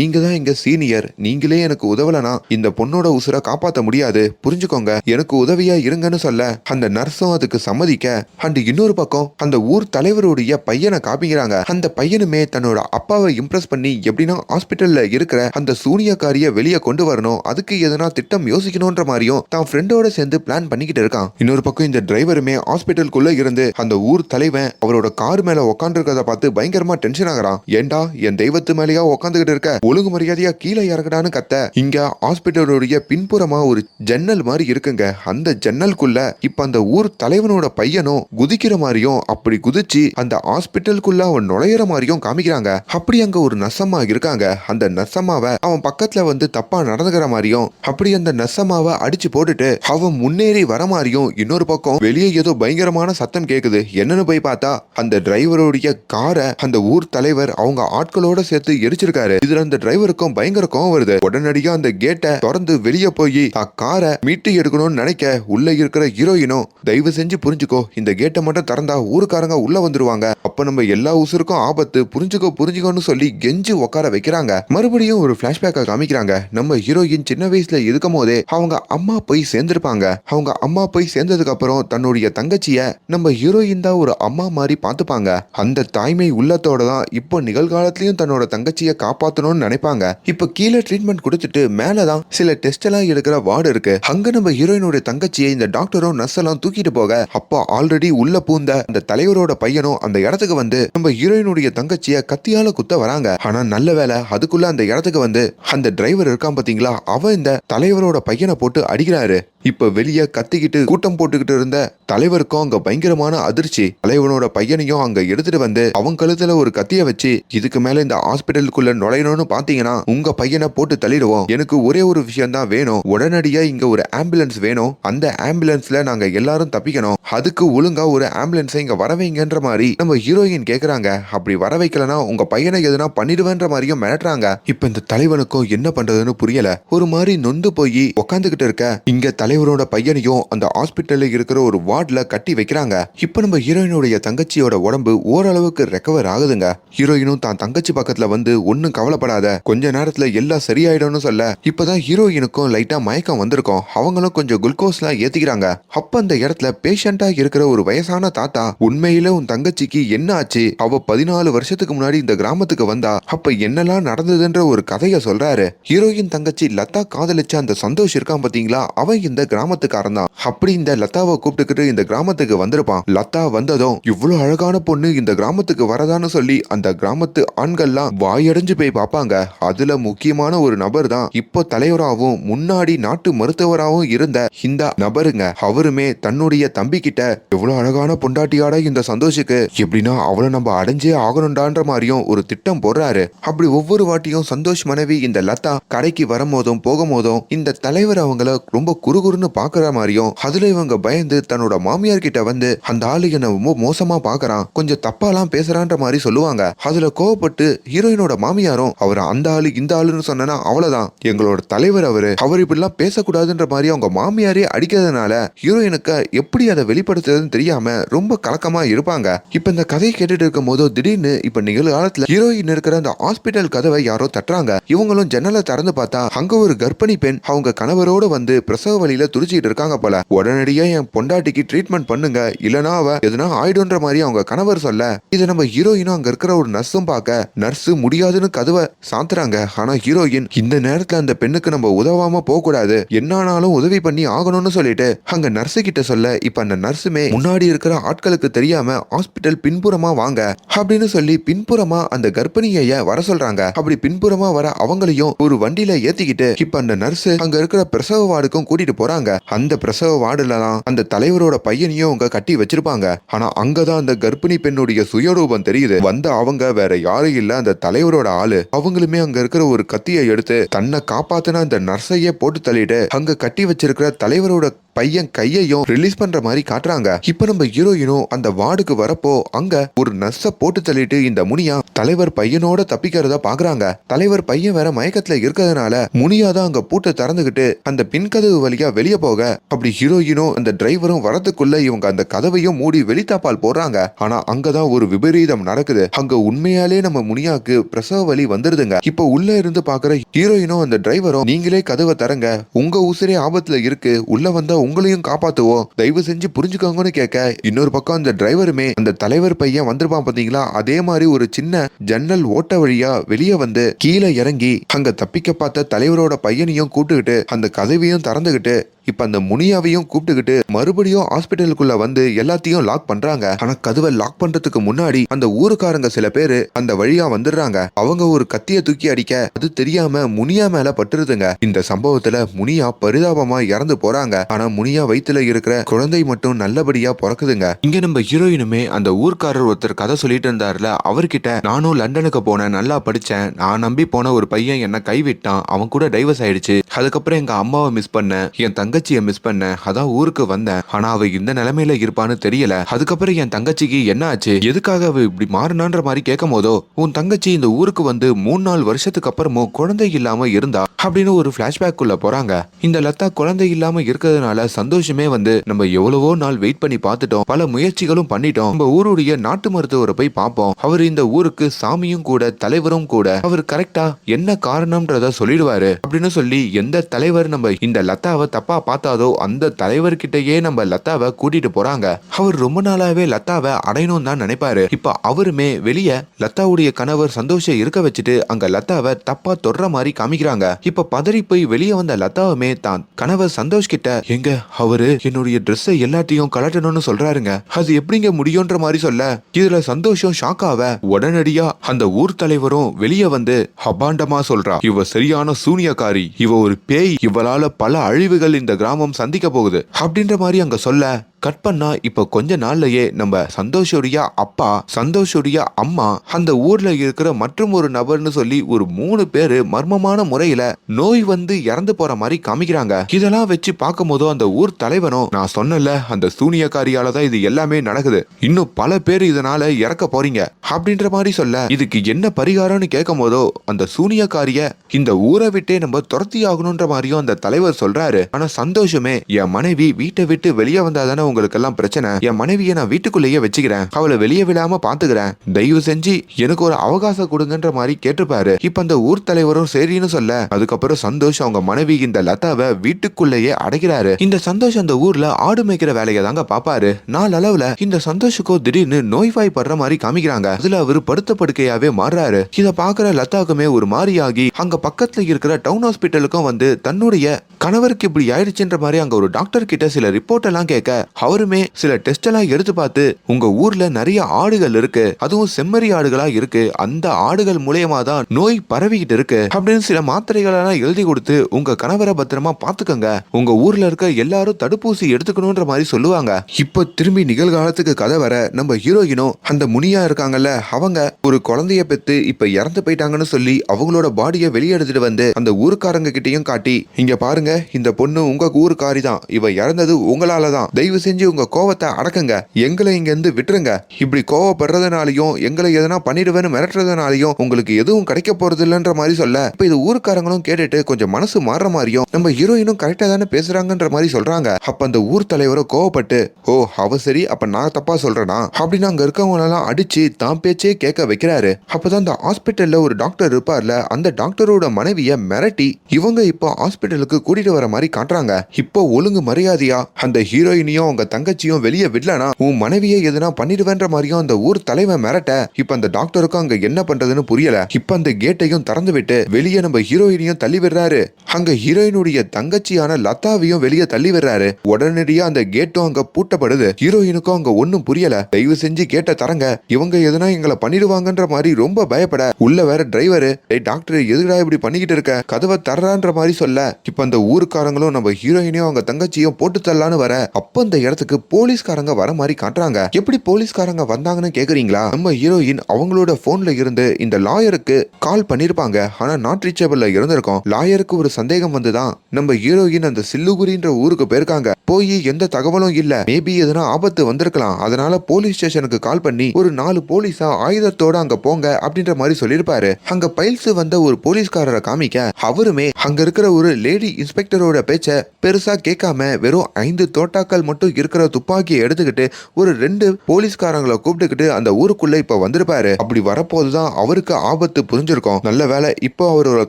நீங்க தான் இங்க இன்ஜினியர் நீங்களே எனக்கு உதவலனா இந்த பொண்ணோட உசுரை காப்பாத்த முடியாது. புரிஞ்சுக்கோங்க. எனக்கு உதவியா இருங்கன்னு சொல்ல அந்த நர்ஸும் அதுக்கு சம்மதிக்க அண்ட் இன்னொரு பக்கம் அந்த ஊர் தலைவருடைய பையனை காப்பிக்கிறாங்க அந்த பையனுமே தன்னோட அப்பாவை இம்ப்ரெஸ் பண்ணி எப்படின்னா ஹாஸ்பிட்டல்ல இருக்கிற அந்த சூனியக்காரிய வெளியே கொண்டு வரணும். அதுக்கு எதனா திட்டம் யோசிக்கணும்ன்ற மாதிரியும் தான் ஃப்ரெண்டோட சேர்ந்து பிளான் பண்ணிக்கிட்டு இருக்கான். இன்னொரு பக்கம் இந்த டிரைவருமே ஹாஸ்பிட்டலுக்குள்ள இருந்து அந்த ஊர் தலைவன் அவரோட கார் மேல உட்காந்துருக்கத பார்த்து பயங்கரமா டென்ஷன் ஆகிறான். ஏண்டா என் தெய்வத்து மேலேயா உட்காந்துக்கிட்டு இருக்க? ஒழுங்கு மரியாதையா கீழே இறக்கடான்னு கத்த இங்க ஹாஸ்பிட்டலுடைய பின்புறமா ஒரு ஜன்னல் மாதிரி இருக்குங்க. அந்த ஜன்னலுக்குள்ள இப்ப அந்த ஊர் தலைவனோட பையனும் குதிக்கிற மாதிரியும் அப்படி குதிச்சு அந்த ஹாஸ்பிட்டலுக்குள்ள அவன் நுழையிற மாதிரியும் காமிக்கிறாங்க. அப்படி அங்க ஒரு நசம்மா இருக்காங்க. அந்த நசம்மாவை அவன் பக்கத்துல வந்து தப்பா நடந்துக்கிற மாதிரியும் அப்படி அந்த நசம்மாவை அடிச்சு போட்டுட்டு அவன் முன்னேறி வர மாதிரியும் இன்னொரு பக்கம் வெளியே ஏதோ பயங்கரமான சத்தம் கேக்குது. என்னன்னு போய் பார்த்தா அந்த டிரைவருடைய காரை அந்த ஊர் தலைவர் அவங்க ஆட்களோட சேர்த்து எரிச்சிருக்காரு. இதுல அந்த டிரைவருக்கும் பயங்கர கோவம் வருது? உடனடியா அந்த கேட்டை திறந்து வெளியே போய் தான் காரை மீட்டு எடுக்கணும்னு நினைக்க உள்ள இருக்கிற ஹீரோயினும் தயவு செஞ்சு புரிஞ்சுக்கோ. இந்த கேட்டை மட்டும் திறந்தா ஊருக்காரங்க உள்ள வந்துருவாங்க. அப்ப நம்ம எல்லா உசுருக்கும் ஆபத்து. புரிஞ்சுக்கோ புரிஞ்சுக்கோன்னு சொல்லி கெஞ்சு உட்கார வைக்கிறாங்க. மறுபடியும் ஒரு பிளாஷ்பேக்கை காமிக்கிறாங்க. நம்ம ஹீரோயின் சின்ன வயசுல இருக்கும் போதே அவங்க அம்மா போய் சேர்ந்திருப்பாங்க. அவங்க அம்மா போய் சேர்ந்ததுக்கு அப்புறம் தன்னுடைய தங்கச்சிய நம்ம ஹீரோயின் தான் ஒரு அம்மா மாதிரி பார்த்துப்பாங்க. அந்த தாய்மை உள்ளத்தோட தான் இப்போ நிகழ்காலத்திலயும் தன்னோட தங்கச்சியை காப்பாத்தணும்னு நினைப்பாங்க. இப்போ கீழே ட்ரீட்மெண்ட் கொடுத்துட்டு மேலதான் சில டெஸ்ட் எல்லாம் எடுக்கிற வார்டு இருக்கு. அங்க நம்ம ஹீரோயினுடைய தங்கச்சியை இந்த டாக்டரும் நர்ஸ் எல்லாம் தூக்கிட்டு போக. அப்பா ஆல்ரெடி உள்ள பூந்த அந்த தலைவரோட பையனும் அந்த இடத்துக்கு வந்து நம்ம ஹீரோயினுடைய தங்கச்சிய கத்தியால குத்த வராங்க. ஆனா நல்ல வேலை அதுக்குள்ள அந்த இடத்துக்கு வந்து அந்த டிரைவர் இருக்கான் பாத்தீங்களா? அவன் இந்த தலைவரோட பையனை போட்டு அடிக்கிறாரு. இப்ப வெளியே கத்திக்கிட்டு கூட்டம் போட்டுக்கிட்டு இருந்த தலைவருக்கும் அங்க பயங்கரமான அதிர்ச்சி. தலைவனோட பையனையும் அங்க எடுத்துட்டு வந்து அவன் கழுத்துல ஒரு கத்திய வச்சு இதுக்கு மேல இந்த ஹாஸ்பிட்டலுக்குள்ள நுழையணும்னு பாத்தீங்கன்னா உங்க பையனை போட்டு தள்ளிடுவோம். எனக்கு ஒரே ஒரு விஷயம் தான் வேணும். உடனடியா இங்க ஒரு ஆம்புலன்ஸ் வேணும். அந்த ஆம்புலன்ஸ்ல நாங்க எல்லாரும் தப்பிக்கணும். அதுக்கு ஒழுங்கா ஒரு ஆம்புலன்ஸை இங்க வர வைங்கன்ற மாதிரி நம்ம ஹீரோயின் கேக்குறாங்க. அப்படி வர வைக்கலனா உங்க பையனை எதுனா பண்ணிடுவேன்ற மாதிரியும் மிரட்டுறாங்க. இப்ப இந்த தலைவனுக்கும் என்ன பண்றதுன்னு புரியல. ஒரு மாதிரி நொந்து போய் உக்காந்துகிட்டு இருக்க இங்க தலைவரோட பையனையும் அந்த ஹாஸ்பிட்டல்ல இருக்கிற ஒரு வார்டில் கட்டி வைக்கிறாங்க. இப்ப நம்ம ஹீரோயினுடைய தங்கச்சியோட உடம்பு ஓரளவுக்கு ரெக்கவர் ஆகுதுங்க. ஹீரோயினும் தான் தங்கச்சி பக்கத்துல வந்து ஒன்னும் கவலைப்படாத. கொஞ்ச நேரத்துல எல்லாம் சரியாயிடும்னு சொல்ல இப்பதான் ஹீரோயினுக்கும் லைட்டா மயக்கம் வந்திருக்கும். அவங்களும் கொஞ்சம் குளுக்கோஸ்லாம் ஏத்திக்கிறாங்க. அப்ப அந்த இடத்துல பேஷண்டா இருக்கிற ஒரு வயசான தாத்தா உண்மையில உன் தங்கச்சிக்கு என்ன ஆச்சு? அவ பதினாலு வருஷத்துக்கு முன்னாடி இந்த கிராமத்துக்கு வந்தா அப்ப என்னெல்லாம் நடந்ததுன்ற ஒரு கதைய சொல்றாரு. ஹீரோயின் தங்கச்சி லதா காதலிச்ச அந்த சந்தோஷ் இருக்கான் பாத்தீங்களா? அவன் இந்த கிராமத்துக்காரன் தான். அப்படி இந்த லதாவை கூப்பிட்டுக்கிட்டு இந்த கிராமத்துக்கு வந்திருப்பான். லதா வந்ததும் இவ்வளவு அழகான பொண்ணு இந்த கிராமத்துக்கு வரதான்னு சொல்லி அந்த கிராமத்து ஆண்கள்லாம் வாயடைஞ்சு போய் பார்ப்பாங்க. அதுல முக்கியமான ஒரு நபர் தான் இப்போ தலைவராகவும் முன்னாடி நாட்டு மருத்துவராகவும் இருந்த இந்த நபருங்க. அவருமே தன்னுடைய தம்பி கிட்ட எவ்வளவு அழகான பொண்டாட்டியாட இந்த சந்தோஷுக்கு எப்படின்னா அவளை நம்ம அடைஞ்சே ஆகணும்டான்ற மாதிரியும் ஒரு திட்டம் போடுறாரு. அப்படி ஒவ்வொரு வாட்டியும் சந்தோஷ் மனைவி இந்த லதா கடைக்கு வரும்போதும் போகும்போதும் இந்த தலைவர் அவங்கள ரொம்ப குறுகுறுன்னு பாக்குற மாதிரியும் அதுல இவங்க பயந்து தன்னோட மாமியார் கிட்ட வந்து அந்த ஆளு என்ன ரொம்ப மோசமா பாக்குறான் கொஞ்சம் தப்பாலாம் பேசுறான்ற மாதிரி சொல்லுவாங்க. அதுல கோவப்பட்டு ஹீரோயினோட மாமியாரும் அவர் அந்த ஆளு இந்த ஆளுன்னு சொன்னா அவ்வளவுதான். எங்களோட தலைவர் அவரு அவர் இப்படிலாம் பேசக்கூடாதுன்ற மாதிரி அவங்க மாமியாரே அடிக்கிறதுனால ஹீரோயினுக்கு எப்படி அதை வெளிப்படுத்துறதுன்னு தெரியாம ரொம்ப கலக்கமா இருப்பாங்க. இப்ப இந்த கதையை கேட்டுட்டு இருக்கும் போதோ திடீர்னு இப்ப நிகழ்காலத்துல ஹீரோயின் இருக்கிற அந்த ஹாஸ்பிட்டல் கதவை யாரோ தட்டுறாங்க. இவங்களும் ஜன்னலை திறந்து பார்த்தா அங்க ஒரு கர்ப்பிணி பெண் அவங்க கணவரோட வந்து பிரசவ வழியில துடிச்சிட்டு இருக்காங்க போல. உடனடியா என் பொண்டாட்டிக்கு ட்ரீட்மெண்ட் பண்ணுங்க. இல்லனா அவ எதுனா ஆயிடும்ன்ற மாதிரி அவங்க கணவர் சொல்ல இதை நம்ம ஹீரோயினும் அங்க இருக்கிற ஒரு நர்ஸும் பார்க்க. நர்ஸ் முடியாதுன்னு கதவை சாத்துறாங்க. ஆனா ஹீரோயின் இந்த நேரத்துல அந்த பெண்ணுக்கு நம்ம உதவாம போக கூடாது என்னானாலும் உதவி பண்ணி ஆகணும்னு சொல்லிட்டு அங்க நர்ஸு கிட்ட சொல்ல இப்ப அந்த நர்ஸுமே முன்னாடி இருக்கிற ஆட்களுக்கு தெரியாம ஹாஸ்பிட்டல் பின்புறமா வாங்க. அப்படின்னு சொல்லி பின்புறமா அந்த கர்ப்பிணிய வர சொல்றாங்க. அப்படி பின்புறமா வர அவங்களையும் ஒரு வண்டியில ஏத்திக்கிட்டு இப்ப அந்த நர்ஸ் அங்க இருக்கிற பிரசவ வார்டுக்கும் கூட்டிட்டு போறாங்க. போறாங்க. அந்த பிரசவ வார்டுல தான் அந்த தலைவரோட பையனையும் அவங்க கட்டி வச்சிருப்பாங்க. ஆனா அங்கதான் அந்த கர்ப்பிணி பெண்ணுடைய சுயரூபம் தெரியுது. வந்த அவங்க வேற யாரும் இல்ல. அந்த தலைவரோட ஆளு. அவங்களுமே அங்க இருக்கிற ஒரு கத்தியை எடுத்து தன்னை காப்பாத்தின அந்த நர்ஸையே போட்டு தள்ளிட்டு அங்க கட்டி வச்சிருக்கிற தலைவரோட பையன் கையையும் ரிலீஸ் பண்ற மாதிரி காட்டுறாங்க. இப்ப நம்ம ஹீரோயினும் அந்த வார்டுக்கு வரப்போ அங்க ஒரு நர்ஸ போட்டு தள்ளிட்டு இந்த முனியா தலைவர் பையனோட தப்பிக்கிறத பாக்குறாங்க. தலைவர் பையன் வேற மயக்கத்துல இருக்கிறதுனால முனியா தான் அங்க பூட்டை திறந்துகிட்டு அந்த பின்கதவு வழியா வெளியே போக. அப்படி ஹீரோயினும் அந்த டிரைவரும் வரதுக்குள்ள இவங்க அந்த கதவையும் மூடி வெளித்தாப்பால் போடுறாங்க. ஆனா அங்கதான் ஒரு விபரீதம் நடக்குது. அங்க உண்மையாலே நம்ம முனியாக்கு பிரசவ வலி வந்துருதுங்க. இப்ப உள்ள இருந்து பாக்குற ஹீரோயினும் அந்த டிரைவரும் நீங்களே கதவை தரங்க. உங்க உசிரே ஆபத்துல இருக்கு. உள்ள வந்தா உங்களையும் காப்பாத்துவோம். தயவு செஞ்சு புரிஞ்சுக்கோங்கன்னு கேட்க இன்னொரு பக்கம் அந்த டிரைவருமே அந்த தலைவர் பையன் வந்திருப்பான் பாத்தீங்களா? அதே மாதிரி ஒரு சின்ன ஜன்னல் ஓட்ட வழியா வெளியே வந்து கீழே இறங்கி அங்க தப்பிக்க பார்த்த தலைவரோட பையனையும் கூட்டுக்கிட்டு அந்த கதவையும் திறந்துகிட்டு it. இப்போ அந்த முனியாவையும் கூப்பிட்டுக்கிட்டு மறுபடியும் ஹாஸ்பிட்டலுக்குள்ள வந்து எல்லாத்தையும் லாக் பண்றாங்க. ஆனா கதவை லாக் பண்றதுக்கு முன்னாடி அந்த ஊருக்காரங்க சில பேரு அந்த வழியா வந்துடுறாங்க. அவங்க ஒரு கத்திய தூக்கி அடிக்க அது தெரியாம முனியா மேல பட்டுருதுங்க. இந்த சம்பவத்துல முனியா பரிதாபமா இறந்து போறாங்க. ஆனா முனியா வயிற்றுல இருக்கிற குழந்தை மட்டும் நல்லபடியா பிறக்குதுங்க. இங்க நம்ம ஹீரோயினுமே அந்த ஊர்க்காரர் ஒருத்தர் கதை சொல்லிட்டு இருந்தாருல அவர்கிட்ட நானும் லண்டனுக்கு போனேன் நல்லா படிச்சேன். நான் நம்பி போன ஒரு பையன் என்ன கைவிட்டான். அவன் கூட டைவர்ஸ் ஆயிடுச்சு. அதுக்கப்புறம் எங்க அம்மாவை மிஸ் பண்ணேன். என் தங்கச்சியை மிஸ் பண்ணேன். அதான் ஊருக்கு வந்தேன். ஆனா அவ இந்த நிலைமையில இருப்பான்னு தெரியல. அதுக்கப்புறம் என் தங்கச்சிக்கு என்ன ஆச்சு? எதுக்காக அவ இப்படி மாறினான்ற மாதிரி கேட்கும் போதோ உன் தங்கச்சி இந்த ஊருக்கு வந்து மூணு நாலு வருஷத்துக்கு அப்புறமும் குழந்தை இல்லாம இருந்தா? அப்படின்னு ஒரு பிளாஷ்பேக் உள்ள போறாங்க. இந்த லதா குழந்தை இல்லாம இருக்கிறதுனால சந்தோஷமே வந்து நம்ம எவ்வளவோ நாள் வெயிட் பண்ணி பார்த்துட்டோம். பல முயற்சிகளும் பண்ணிட்டோம். நம்ம ஊருடைய நாட்டு மருத்துவரை போய் பார்ப்போம். அவர் இந்த ஊருக்கு சாமியும் கூட தலைவரும் கூட அவர் கரெக்டா என்ன காரணம்ன்றத சொல்லிடுவாரு அப்படின்னு சொல்லி எந்த தலைவர் நம்ம இந்த லதாவை தப்பா பார்த்தாதோ அந்த தலைவர்கிட்டயே நம்ம லதாவை கூட்டிட்டு போறாங்க. அவர் ரொம்ப நாளாவே லதாவை அடையணும் தான் நினைப்பாரு. இப்ப அவருமே வெளியே லதாவுடைய கணவர் சந்தோஷம் இருக்க வச்சுட்டு அங்க லதாவை தப்பா தொடுற மாதிரி காமிக்கிறாங்க. இப்ப பதறி போய் வெளியே வந்த லதாவுமே தான் கணவர் சந்தோஷ் கிட்ட எங்க அவரு என்னுடைய ட்ரெஸ்ஸை எல்லாத்தையும் கலட்டணும்னு சொல்றாருங்க. அது எப்படிங்க முடியும்ன்ற மாதிரி சொல்ல. இதுல சந்தோஷம் ஷாக் ஆவ உடனடியா அந்த ஊர் தலைவரும் வெளியே வந்து அபாண்டமா சொல்றா இவ சரியான சூனியக்காரி. இவ ஒரு பேய். இவளால பல அழிவுகள் இந்த கிராமம் சந்திக்க போகுது. அப்படின்ற மாதிரி அங்க சொல்ல கட் பண்ணா இப்ப கொஞ்ச நாள்லயே நம்ம சந்தோஷுடைய அப்பா சந்தோஷுடைய அம்மா அந்த ஊர்ல இருக்கிற மற்றும் ஒரு நபர்னு சொல்லி ஒரு மூணு பேரு மர்மமான முறையில நோய் வந்து இறந்து போற மாதிரி காமிக்கிறாங்க. இதெல்லாம் வச்சு பார்க்கும் போதோ அந்த ஊர் தலைவனும் நான் சொன்னல அந்த சூனியக்காரியால தான் இது எல்லாமே நடக்குது. இன்னும் பல பேர் இதனால இறக்க போறீங்க. அப்படின்ற மாதிரி சொல்ல இதுக்கு என்ன பரிகாரம்னு கேட்கும் போதோ அந்த சூனியக்காரிய இந்த ஊரை விட்டே நம்ம துரத்தி ஆகணுன்ற மாதிரியும் அந்த தலைவர் சொல்றாரு. ஆனா சந்தோஷமே என் மனைவி வீட்டை விட்டு வெளியே வந்தாதானே உங்களுக்கு எல்லாம் பிரச்சனை. என் மனைவியை நான் வீட்டுக்குள்ளேயே வச்சுக்கிறேன். அவளை வெளியே விடாம பாத்துக்கிறேன். தயவு செஞ்சு எனக்கு ஒரு அவகாசம் கொடுங்கன்ற மாதிரி கேட்டிருப்பாரு. இப்ப அந்த ஊர் தலைவரும் சரின்னு சொல்ல அதுக்கப்புறம் சந்தோஷ் அவங்க மனைவி இந்த லதாவை வீட்டுக்குள்ளேயே அடைக்கிறாரு இந்த சந்தோஷ் அந்த ஊர்ல ஆடு மேய்க்கிற வேலையை தாங்க பாப்பாரு. நாள் அளவுல இந்த சந்தோஷுக்கோ திடீர்னு நோய்வாய்ப்படுற மாதிரி காமிக்கிறாங்க. அதுல அவரு படுத்த படுக்கையாவே மாறுறாரு. இத பாக்குற லதாக்குமே ஒரு மாதிரியாகி அங்க பக்கத்துல இருக்கிற டவுன் ஹாஸ்பிட்டலுக்கும் வந்து தன்னுடைய கணவருக்கு இப்படி ஆயிடுச்சுன்ற மாதிரி அங்க ஒரு டாக்டர் கிட்ட சில ரிப்போர்ட் எல்லாம் கேட்க அவருமே சில டெஸ்ட் எல்லாம் எடுத்து பார்த்து உங்க ஊர்ல நிறைய ஆடுகள் இருக்கு அதுவும் செம்மறி ஆடுகளா இருக்கு அந்த ஆடுகள் மூலியமா தான் நோய் பரவிக்கிட்டு இருக்கு அப்படின்னு சில மாத்திரைகள் எல்லாம் எழுதி கொடுத்து உங்க கணவரை பத்திரமா பாத்துக்கங்க உங்க ஊர்ல இருக்க எல்லாரும் தடுப்பூசி எடுத்துக்கணும்ன்ற மாதிரி சொல்லுவாங்க. இப்போ திரும்பி நிகழ்காலத்துக்கு கதை வர நம்ம ஹீரோயினும் அந்த முனியா இருக்காங்கல்ல அவங்க ஒரு குழந்தைய பெத்து இப்ப இறந்து போயிட்டாங்கன்னு சொல்லி அவங்களோட பாடியை வெளியெடுத்துட்டு வந்து அந்த ஊருக்காரங்க கிட்டையும் காட்டி இங்க பாருங்க இந்த பொண்ணு உங்க ஊருக்காரி தான். இவ இறந்தது உங்களால தான். தயவு செஞ்சு உங்க கோவத்தை அடக்குங்க. எங்களை இங்கேருந்து விட்டுருங்க. இப்படி கோவப்படுறதுனாலையும் எங்களை எதனா பண்ணிடுவேன்னு மிரட்டுறதுனாலையும் உங்களுக்கு எதுவும் கிடைக்க போறது இல்லைன்ற மாதிரி சொல்ல இப்ப இது ஊருக்காரங்களும் கேட்டுட்டு கொஞ்சம் மனசு மாறுற மாதிரியும் நம்ம ஹீரோயினும் கரெக்டா தானே பேசுறாங்கன்ற மாதிரி சொல்றாங்க. அப்ப அந்த ஊர் தலைவரும் கோவப்பட்டு ஓ அவ சரி அப்ப நான் தப்பா சொல்றேனா? அப்படின்னு அங்க இருக்கவங்க எல்லாம் அடிச்சு தான் பேச்சே கேட்க வைக்கிறாரு. அப்பதான் அந்த ஹாஸ்பிட்டல்ல ஒரு டாக்டர் இருப்பார்ல அந்த டாக்டரோட மனைவிய மிரட்டி இவங்க இப்போ ஹாஸ்பிட்டலுக்கு கூட்டிட்டு வர மாதிரி காட்டுறாங்க. இப்போ ஒழுங்கு மரியாதையா அந்த ஹீரோயினையும் அவங்க தங்கச்சியும் வெளியே விடலனா உன் மனைவியை எதுனா பண்ணிடுவேன்ற மாதிரியும் அந்த ஊர் தலைவன் மிரட்ட இப்ப அந்த டாக்டருக்கும் அங்க என்ன பண்றதுன்னு புரியல. இப்ப அந்த கேட்டையும் திறந்து விட்டு வெளியே நம்ம ஹீரோயினையும் தள்ளி விடுறாரு. அங்க ஹீரோயினுடைய தங்கச்சியான லதாவையும் வெளியே தள்ளி விடுறாரு. உடனடியா அந்த கேட்டும் அங்க பூட்டப்படுது. ஹீரோயினுக்கும் அங்க ஒண்ணும் புரியல. தயவு செஞ்சு கேட்ட தரங்க. இவங்க எதுனா எங்களை பண்ணிடுவாங்கன்ற மாதிரி ரொம்ப பயப்பட உள்ள வேற டிரைவரு டேய் டாக்டர் எதுடா இப்படி பண்ணிக்கிட்டு இருக்க? கதவை தர்றான்ற மாதிரி சொல்ல. இப்ப அந்த ஊருக்காரங்களும் நம்ம ஹீரோயினையும் அவங்க தங்கச்சியும் போட்டு தரலான்னு வர அப்ப அந்த இடத்துக்கு போலீஸ்காரங்க வர மாதிரி காட்டுறாங்க. எப்படி போலீஸ்காரங்க வந்தாங்கன்னு கேக்குறீங்களா? நம்ம ஹீரோயின் அவங்களோட போன்ல இருந்து இந்த லாயருக்கு கால் பண்ணிருப்பாங்க. ஆனா நாட் ரீச்சபிள்ல இருந்திருக்கும். லாயருக்கு ஒரு சந்தேகம் வந்துதான் நம்ம ஹீரோயின் அந்த சில்லுகுரின்ற ஊருக்கு போயிருக்காங்க. போய் எந்த தகவலும் இல்ல. மேபி எதுனா ஆபத்து வந்திருக்கலாம். அதனால போலீஸ் ஸ்டேஷனுக்கு கால் பண்ணி ஒரு நாலு போலீஸா ஆயுதத்தோட அங்க போங்க அப்படின்ற மாதிரி சொல்லிருப்பாரு அங்க பைல்ஸ் வந்த ஒரு போலீஸ்காரரை காமிக்க அவருமே அங்க இருக்கிற ஒரு லேடி இன்ஸ்பெக்டரோட பேச்ச பெருசா கேட்காம வெறும் ஐந்து தோட்டாக்கள் மட்டும் இருக்கிற துப்பாக்கியை எடுத்துக்கிட்டு ஒரு ரெண்டு போலீஸ்காரங்களை கூப்பிட்டுக்கிட்டு அந்த ஊருக்குள்ள இப்ப வந்திருப்பாரு. அப்படி வரப்போதுதான் அவருக்கு ஆபத்து புரிஞ்சிருக்கும். நல்ல வேலை இப்போ அவரோட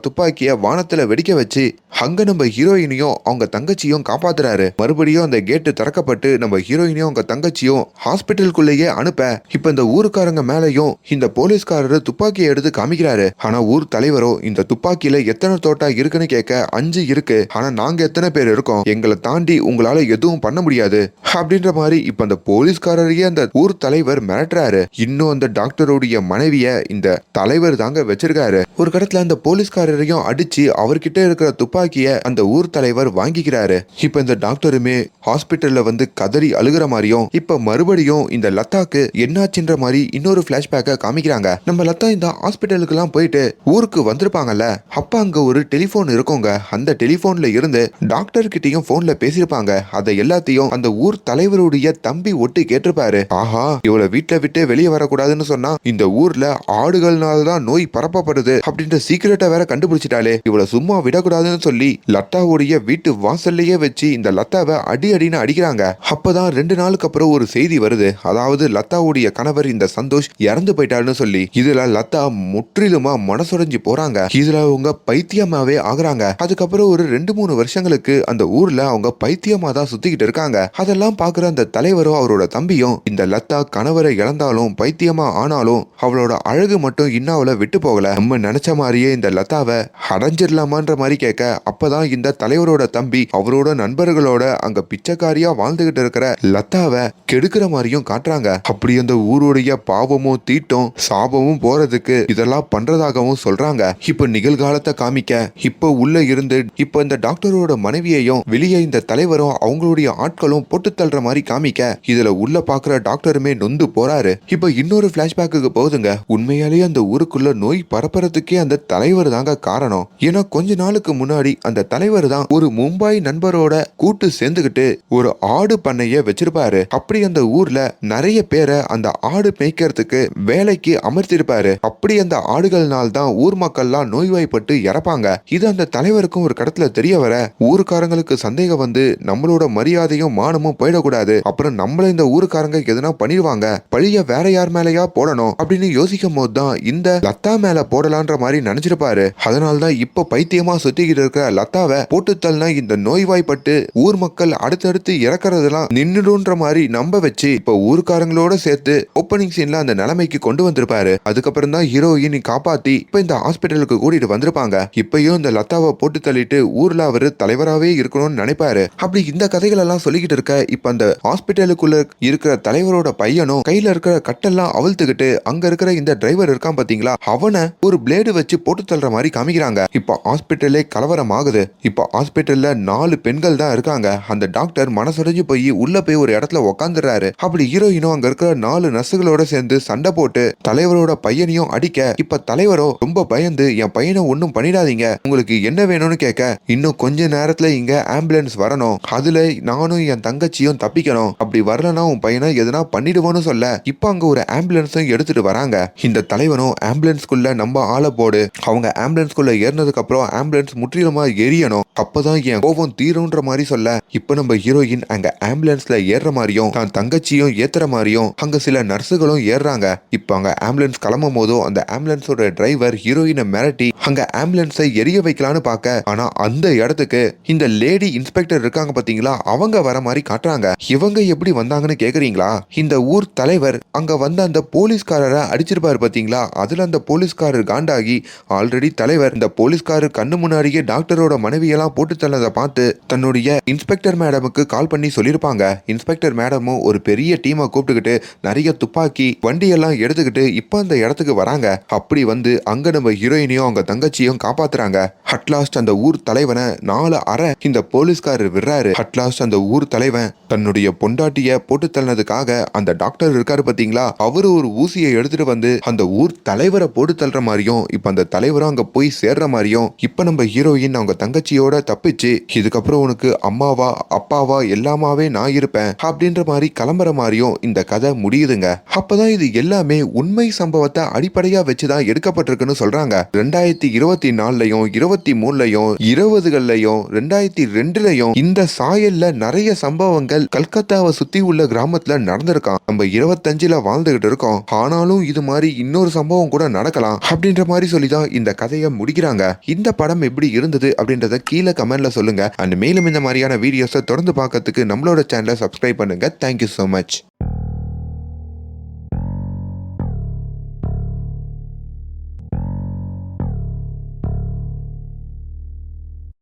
துப்பாக்கிய வானத்துல வெடிக்க வச்சு அங்க நம்ம ஹீரோயினையும் அவங்க தங்கச்சியும் காப்பாத்துறாரு. மறுபடியும் அந்த கேட்டு திறக்கப்பட்டு நம்ம ஹீரோயினையும் அவங்க தங்கச்சியும் ஹாஸ்பிட்டலுக்குள்ளேயே அனுப்ப இப்ப இந்த ஊருக்காரங்க மேலையும் இந்த போலீஸ்காரர் துப்பாக்கியை எடுத்து காமிக்கிறாரு. ஆனா ஊர் தலைவரோ இந்த துப்பாக்கியில எத்தனை தோட்டா இருக்குன்னு கேட்க அஞ்சு இருக்கு. ஆனா நாங்க எத்தனை பேர் இருக்கோம்? எங்களை தாண்டி உங்களால எதுவும் பண்ண முடியாது. அப்படின்ற மாதிரி இப்ப அந்த போலீஸ்காரரையே அந்த ஊர் தலைவர் மிரட்டுறாரு. இன்னும் அந்த டாக்டருடைய மனைவிய இந்த தலைவர் தாங்க வச்சிருக்காரு. ஒரு கடத்துல அந்த போலீஸ்காரரையும் அடிச்சு அவர்கிட்ட இருக்கிற துப்பாக்கிய அந்த ஊர் தலைவர் வாங்கிக்கிறாரு. இப்ப இந்த டாக்டருமே ஹாஸ்பிட்டல்ல வந்து கதறி அழுகிற மாதிரியும் இப்ப மறுபடியும் இந்த லத்தாக்கு என்னாச்சுன்ற மாதிரி இன்னொரு பிளாஷ்பேக்க காமிக்கிறாங்க. நம்ம லத்தா இந்த ஹாஸ்பிட்டலுக்கு எல்லாம் போயிட்டு ஊருக்கு வந்திருப்பாங்கல்ல அப்ப அங்க ஒரு டெலிபோன் இருக்கோங்க. அந்த டெலிபோன்ல இருந்து டாக்டர் கிட்டயும் போன்ல பேசியிருப்பாங்க. அதை எல்லாத்தையும் அந்த ஊர் தலைவருடைய தம்பி ஒட்டு கேட்டிருப்பாரு. ஆஹா இவளை வீட்டை விட்டு வெளியே வரக்கூடாதுன்னு சொன்னா இந்த ஊர்ல ஆடுகள்னால தான் நோய் பரப்பப்படுது அப்படின்ற சீக்கிரட்டை வேற கண்டுபிடிச்சிட்டாலே இவளை சும்மா விடக்கூடாதுன்னு சொல்லி லத்தாவுடைய வீட்டு வாசல்லையே வச்சு இந்த லத்தாவை அடி அடின்னு அடிக்கிறாங்க. அப்பதான் ரெண்டு நாளுக்கு அப்புறம் ஒரு செய்தி வருது. அதாவது லத்தாவுடைய கணவர் இந்த சந்தோஷ் இறந்து போயிட்டாருன்னு சொல்லி. இதுல லத்தா முற்றிலுமா மனசுடைஞ்சு போறாங்க. இதுல அவங்க பைத்தியமாவே ஆகுறாங்க. அதுக்கப்புறம் ஒரு ரெண்டு மூணு வருஷங்களுக்கு அந்த ஊர்ல அவங்க பைத்தியமா தான் சுத்திக்கிட்டு இருக்காங்க. அதெல்லாம் பாக்குற அந்த தலைவரும் அவரோட தம்பியும் இந்த லதா கணவரை இழந்தாலும் பைத்தியமா ஆனாலும் அவளோட அழகு மட்டும் இன்னும் அவளை விட்டு போகல. நம்ம நினைச்ச மாதிரியே இந்த லதாவை அடைஞ்சிடலாமான்ற மாதிரி கேட்க அப்பதான் இந்த தலைவரோட தம்பி அவரோட நண்பர்களோட அங்க பிச்சைக்காரியா வாழ்ந்துகிட்டு இருக்கிற லதாவை கெடுக்கிற மாதிரியும் காட்டுறாங்க. அப்படி அந்த ஊருடைய பாவமும் தீட்டும் சாபமும் போறதுக்கு இதெல்லாம் பண்றதாகவும் சொல்றாங்க. இப்ப நிகழ்காலத்தை காமிக்க இப்ப உள்ள இருந்து இப்ப இந்த டாக்டரோட மனைவியையும் வெளியே இந்த தலைவரும் அவங்களுடைய ஆட்களும் போட்டு தள்ளுற மாதிரி காமிக்க. இதுல உள்ள பாக்குற டாக்டருமே நொந்து போறாரு. இப்ப இன்னொரு பிளாஷ்பேக்கு போகுதுங்க. உண்மையாலேயே அந்த ஊருக்குள்ள நோய் பரப்புறதுக்கே அந்த தலைவர் தாங்க காரணம். ஏன்னா கொஞ்ச நாளுக்கு முன்னாடி அந்த தலைவர் தான் ஒரு மும்பை நண்பரோட கூட்டு சேர்ந்துகிட்டு ஒரு ஆடு பண்ணைய வச்சிருப்பாரு. அப்படி அந்த ஊர்ல நிறைய பேரை அந்த ஆடு மேய்க்கிறதுக்கு வேலைக்கு அமர்த்திருப்பாரு. அப்படி அந்த ஆடுகள்னால தான் ஊர் மக்கள்லாம் நோய்வாய்ப்பட்டு இறப்பாங்க. இது அந்த தலைவருக்கும் ஒரு கடத்துல தெரிய வர ஊருக்காரங்களுக்கு சந்தேகம் வந்து நம்மளோட மரியாதையும் மானமும் போயிடக்கூடாது. அப்புறம் நம்மள இந்த ஊருக்காரங்க எதுனா பண்ணிடுவாங்க. பழிய வேற யார் மேலயா போடணும் அப்படின்னு யோசிக்கும் போது தான் இந்த லத்தா மேல போடலான்ற மாதிரி நினைச்சிருப்பாரு. அதனால்தான் இப்ப பைத்தியமா சுத்திக்கிட்டு இருக்கிற லத்தாவை போட்டு தள்ளினா இந்த நோய்வாய்ப்பட்டு ஊர் மக்கள் அடுத்தடுத்து இறக்குறதெல்லாம் நின்னுடுன்ற மாதிரி நம்ப வச்சு இப்ப ஊர்க்காரங்களோட சேர்த்து ஓப்பனிங் சீன்ல அந்த நிலைமைக்கு கொண்டு வந்திருப்பாரு. அதுக்கப்புறம் தான் ஹீரோயினி காப்பாத்தி இப்ப இந்த ஹாஸ்பிட்டலுக்கு கூட்டிட்டு வந்திருப்பாங்க. இப்பயும் இந்த லத்தாவை போட்டு தள்ளிட்டு ஊர்ல அவரு தலைவராகவே இருக்கணும்னு நினைப்பாரு. அப்படி இந்த கதைகள் எல்லாம் சொல்லிக்கிட்டு இருக்க இப்ப அந்த ஹாஸ்பிட்டலுக்குள்ள இருக்கிற தலைவரோட பையனும் கையில இருக்கிற கட்டெல்லாம் அவிழ்த்துக்கிட்டு அங்க இருக்கிற இந்த டிரைவர் இருக்கான் பாத்தீங்களா? அவனை ஒரு பிளேடு வச்சு போட்டு தள்ளுற மாதிரி காமிக்கிறாங்க. இப்ப ஹாஸ்பிட்டலே கலவரம் ஆகுது. இப்ப ஹாஸ்பிட்டல்ல நாலு பெண்கள் தான் இருக்காங்க. அந்த டாக்டர் மனசுடைஞ்சு போய் உள்ள போய் ஒரு இடத்துல உக்காந்துடுறாரு. அப்படி ஹீரோயினும் அங்க இருக்கிற நாலு நர்ஸுகளோட சேர்ந்து சண்டை போட்டு தலைவரோட பையனையும் அடிக்க இப்ப தலைவரோ ரொம்ப பயந்து என் பையனை ஒன்றும் பண்ணிடாதீங்க. உங்களுக்கு என்ன வேணும்னு கேட்க. இன்னும் கொஞ்ச நேரத்துல இங்க ஆம்புலன்ஸ் வரணும். அதுல நானும் என் தங்கச்சியும் தப்பிக்கணும். அப்படி வரலனா உன் பையனை எதனா பண்ணிடுவோன்னு சொல்ல. இப்ப அங்க ஒரு ஆம்புலன்ஸும் எடுத்துட்டு வராங்க. இந்த தலைவனும் ஆம்புலன்ஸ்குள்ள நம்ம ஆளை போடு. அவங்க ஆம்புலன்ஸ்குள்ள ஏறினதுக்கு அப்புறம் ஆம்புலன்ஸ் முற்றிலுமா எரியணும். அப்பதான் என் கோபம் தீரும்ன்ற மாதிரி சொல்ல. இப்ப நம்ம ஹீரோயின் அங்க ஆம்புலன்ஸ்ல ஏறுற மாதிரியும் தான் தங்கச்சியும் ஏத்துற மாதிரியும் அங்க சில நர்ஸுகளும் ஏறுறாங்க. இப்ப அங்க ஆம்புலன்ஸ் கிளம்பும் போதும் அந்த ஆம்புலன்ஸோட டிரைவர் ஹீரோயினை மிரட்டி அங்க ஆம்புலன்ஸை எரிய வைக்கலான்னு பார்க்க. ஆனா அந்த இடத்துக்கு இந்த லேடி இன்ஸ்பெக்டர் இருக்காங்க பாத்தீங்களா? அவங்க வர மாதிரி காட்டுறாங்க இவங்க எப்படி வந்தாங்கன்னு கேக்குறீங்களா? இந்த ஊர் தலைவர் அங்க வந்த அந்த போலீஸ்காரரை அடிச்சிருப்பாரு பாத்தீங்களா? அதுல அந்த போலீஸ்காரர் காண்டாகி ஆல்ரெடி தலைவர் இந்த போலீஸ்காரர் கண்ணு முன்னாடியே டாக்டரோட மனைவியெல்லாம் போட்டு தள்ளதை பார்த்து தன்னுடைய இன்ஸ்பெக்டர் மேடமுக்கு கால் பண்ணி சொல்லியிருப்பாங்க. இன்ஸ்பெக்டர் மேடமும் ஒரு பெரிய டீமை கூப்பிட்டுக்கிட்டு நிறைய துப்பாக்கி வண்டியெல்லாம் எடுத்துக்கிட்டு இப்போ அந்த இடத்துக்கு வராங்க. அப்படி வந்து அங்க நம்ம ஹீரோயினையும் அவங்க தங்கச்சியும் காப்பாத்துறாங்க. அட்லாஸ்ட் அந்த ஊர் தலைவனை நாலு அரை இந்த போலீஸ்காரர் விடுறாரு. அட்லாஸ்ட் அந்த ஊர் தலைவன் தன்னுடைய பொண்டாட்டிய போட்டு தள்ளினதுக்காக அந்த டாக்டர் இருக்காரு பாத்தீங்களா அவரு ஒரு ஊசியை எடுத்துட்டு வந்து அந்த ஊர் தலைவரை போட்டு தள்ளுற மாதிரியும் இப்ப அந்த தலைவரும் அங்க போய் சேர்ற மாதிரியும் இப்ப நம்ம ஹீரோயின் அவங்க தங்கச்சியோட தப்பிச்சு இதுக்கப்புறம் உனக்கு அம்மாவா அப்பாவா எல்லாமாவே நான் இருப்பேன் அப்படின்ற மாதிரி கிளம்புற மாதிரியும் இந்த கதை முடியுதுங்க. அப்பதான் இது எல்லாமே உண்மை சம்பவத்தை அடிப்படையா வச்சுதான் எடுக்கப்பட்டிருக்குன்னு சொல்றாங்க. ரெண்டாயிரத்தி இருபத்தி நாலுலயும் இருபத்தி மூணுலயும் இருபதுகள்லயும் ரெண்டாயிரத்தி ரெண்டுலயும் இந்த சாயல்ல நிறைய சம்பவம் சம்பவங்கள் கல்கத்தாவை சுத்தி உள்ள கிராமத்துல நடந்திருக்கான். நம்ம இருபத்தஞ்சுல வாழ்ந்துகிட்டு இருக்கோம். ஆனாலும் இது மாதிரி இன்னொரு சம்பவம் கூட நடக்கலாம் அப்படின்ற மாதிரி சொல்லிதான் இந்த கதையை முடிக்கிறாங்க. இந்த படம் எப்படி இருந்தது அப்படின்றத கீழே கமெண்ட்ல சொல்லுங்க. அண்ட் மேலும் இந்த மாதிரியான வீடியோஸை தொடர்ந்து பார்க்கறதுக்கு நம்மளோட சேனலை சப்ஸ்கிரைப் பண்ணுங்க. Thank you so much